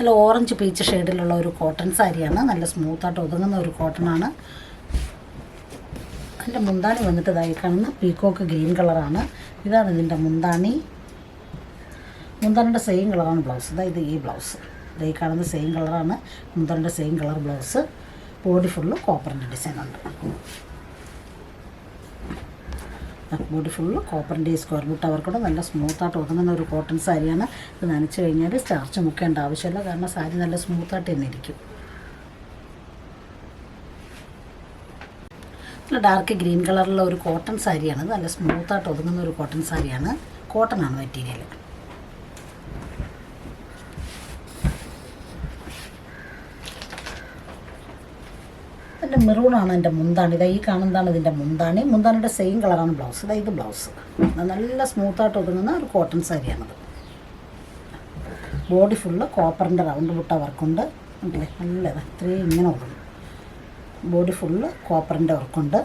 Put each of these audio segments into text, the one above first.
നല്ല orange peach ഷെയ്ഡിലുള്ള ഒരു cotton സാരിയാണ്. നല്ല സ്മൂത്തായിട്ട് ഒതുങ്ങുന്ന ഒരു കോട്ടണാണ് അതിന്റെ മുന്താണി വന്നിട്ട് ഇതായി കാണുന്ന പീക്കോക്ക് ഗ്രീൻ കളറാണ് ഇതാണ് ഇതിന്റെ മുന്താണി. മുന്താണിയുടെ സെയിം കളറാണ് ബ്ലൗസ് അതായത് ഈ ബ്ലൗസ് ഇതായി കാണുന്ന സെയിം കളറാണ് മുന്താണിയുടെ same colour blouse body full കോപ്പറിന്റെ design ഉണ്ട്. ബോഡി ഫുള്ള് കോപ്പറിന്റെ സ്ക്വയർ ബുട്ട് അവർക്കൂടെ നല്ല സ്മൂത്തായിട്ട് ഒതുങ്ങുന്ന ഒരു കോട്ടൺ സാരിയാണ് ഇത് നനച്ച് കഴിഞ്ഞാൽ സ്റ്റാർച്ച് മുക്കേണ്ട ആവശ്യമില്ല. കാരണം സാരി നല്ല സ്മൂത്തായിട്ട് തന്നെ ഇരിക്കും. നല്ല ഡാർക്ക് ഗ്രീൻ കളറിലുള്ള ഒരു കോട്ടൺ സാരിയാണ്. നല്ല സ്മൂത്തായിട്ട് ഒതുങ്ങുന്ന ഒരു കോട്ടൺ സാരിയാണ്. കോട്ടൺ ആണ് മെറ്റീരിയൽ എന്റെ മെറൂണാണ് എന്റെ മുന്താണി. ഇതാ ഈ കാണുന്നതാണ് ഇതിന്റെ മുന്താണി. മുന്താണിയുടെ സെയിം കളറാണ് ബ്ലൗസ് ഇതാ ഇത് ബ്ലൗസ് നല്ല സ്മൂത്തായിട്ട് ഒതുങ്ങുന്ന ഒരു കോട്ടൺ സാരിയാണത്. ബോഡി ഫുള്ള് കോപ്പറിന്റെ റൗണ്ട് മുട്ട വർക്കുണ്ട് ഉണ്ടല്ലേ നല്ലത് ഇത്രയും ഇങ്ങനെ ഒതുങ്ങും. ബോഡി ഫുള്ള് കോപ്പറിന്റെ വർക്കുണ്ട്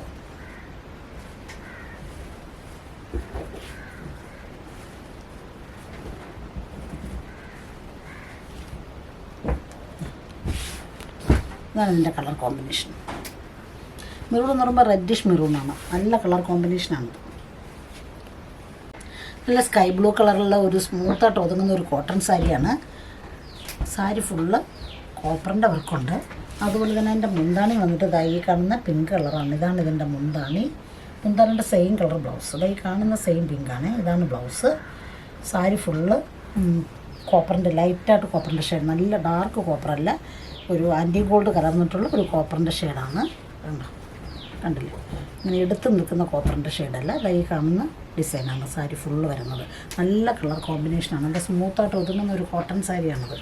ഇതാണ് ഇതിന്റെ കളർ കോമ്പിനേഷൻ മെറൂൺ എന്ന് പറയുമ്പോൾ റെഡിഷ് മെറൂണാണ് നല്ല കളർ കോമ്പിനേഷനാണ് നല്ല സ്കൈ ബ്ലൂ കളറുള്ള ഒരു സ്മൂത്തായിട്ട് ഒതുങ്ങുന്ന ഒരു കോട്ടൺ സാരിയാണ് സാരി ഫുള്ള് കോപ്പറിന്റെ വർക്കുണ്ട് അതുപോലെ തന്നെ അതിന്റെ മുന്താണി വന്നിട്ട് ഈ കാണുന്ന പിങ്ക് കളറാണ് ഇതാണ് ഇതിന്റെ മുന്താണി. മുന്താണിന്റെ സെയിം കളർ ബ്ലൗസ് ഈ കാണുന്ന സെയിം പിങ്കാണ് ഇതാണ് ബ്ലൗസ് സാരി ഫുള്ള് കോപ്പറിന്റെ ലൈറ്റായിട്ട് കോപ്പറിന്റെ ഷെയ്ഡ് നല്ല ഡാർക്ക് കോപ്പറല്ല ഒരു ആന്റി ഗോൾഡ് കലർന്നിട്ടുള്ള ഒരു കോപ്പറിന്റെ ഷെയ്ഡാണ് കണ്ടോ? കണ്ടില്ലേ? ഇങ്ങനെ എടുത്ത് നിൽക്കുന്ന കോപ്പറിന്റെ ഷെയ്ഡല്ല അല്ല. ഈ കാണുന്ന ഡിസൈനാണ് സാരി ഫുള്ള് വരുന്നത്. നല്ല കളർ കോമ്പിനേഷനാണ് നല്ല സ്മൂത്തായിട്ട് ഒതുങ്ങുന്ന ഒരു കോട്ടൺ സാരിയാണത്.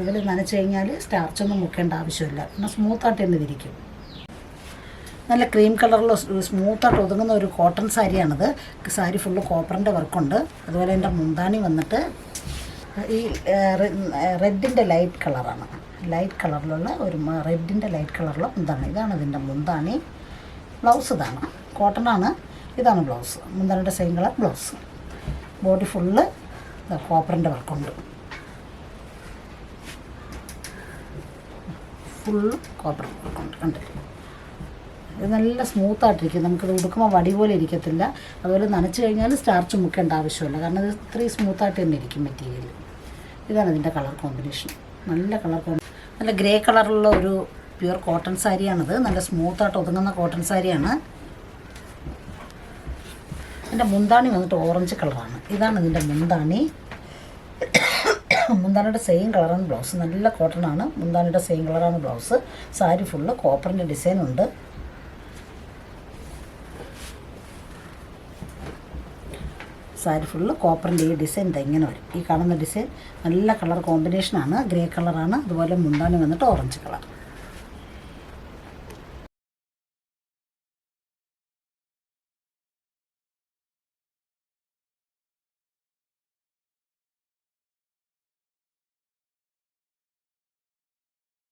ഇതിൽ നനച്ച് കഴിഞ്ഞാൽ സ്റ്റാർച്ചൊന്നും മുക്കേണ്ട ആവശ്യമില്ല. എന്നാൽ സ്മൂത്തായിട്ട് തന്നെ ഇരിക്കും. നല്ല ക്രീം കളറിൽ സ്മൂത്തായിട്ട് ഒതുങ്ങുന്ന ഒരു കോട്ടൺ സാരിയാണിത്. സാരി ഫുള്ള് കോപ്പറിന്റെ വർക്കുണ്ട് അതുപോലെ എന്റെ മുന്താണി വന്നിട്ട് ഈ റെഡിന്റെ ലൈറ്റ് കളറാണ് ലൈറ്റ് കളറിലുള്ള ഒരു റെഡിന്റെ ലൈറ്റ് കളറിലുള്ള മുന്താണി. ഇതാണ് ഇതിന്റെ മുന്താണി. ബ്ലൗസ് ഇതാണ്. കോട്ടണാണ് ഇതാണ് blouse മുന്താണിയുടെ same colour blouse body full കോപ്പറിന്റെ വർക്കുണ്ട് ഫുള്ള് കോപ്പർ വർക്കുണ്ട് കണ്ടില്ലേ ഇത് നല്ല സ്മൂത്തായിട്ടിരിക്കും നമുക്കിത് ഉടുക്കുമ്പോൾ വടി പോലെ ഇരിക്കത്തില്ല. അതുപോലെ നനച്ച് കഴിഞ്ഞാൽ സ്റ്റാർച്ച് മുക്കേണ്ട ആവശ്യമില്ല. കാരണം ഇത് ഇത്രയും സ്മൂത്തായിട്ട് തന്നെ ഇരിക്കും മെറ്റീരിയൽ ഇതാണ് ഇതിന്റെ കളർ കോമ്പിനേഷൻ നല്ല കളർ കോമ്പി നല്ല ഗ്രേ കളറുള്ള ഒരു പ്യുവർ കോട്ടൺ സാരിയാണിത്. നല്ല സ്മൂത്തായിട്ട് ഒതുങ്ങുന്ന കോട്ടൺ സാരിയാണ്. എന്റെ മുന്താണി വന്നിട്ട് ഓറഞ്ച് കളറാണ്. ഇതാണ് ഇതിന്റെ മുന്താണി. മുന്താണിയുടെ സെയിം കളറാണ് ബ്ലൗസ് നല്ല കോട്ടൺ ആണ്. മുന്താണിയുടെ സെയിം കളറാണ് ബ്ലൗസ് സാരി ഫുള്ള് കോപ്പറിന്റെ ഡിസൈൻ ഉണ്ട്. സാരി ഫുള്ള് കോപ്പറിന്റെ ഈ ഡിസൈൻ ഇങ്ങനെ വരും. ഈ കാണുന്ന ഡിസൈൻ നല്ല കളർ കോമ്പിനേഷനാണ് ഗ്രേ കളറാണ് അതുപോലെ മുണ്ടാനും വന്നിട്ട് ഓറഞ്ച് കളർ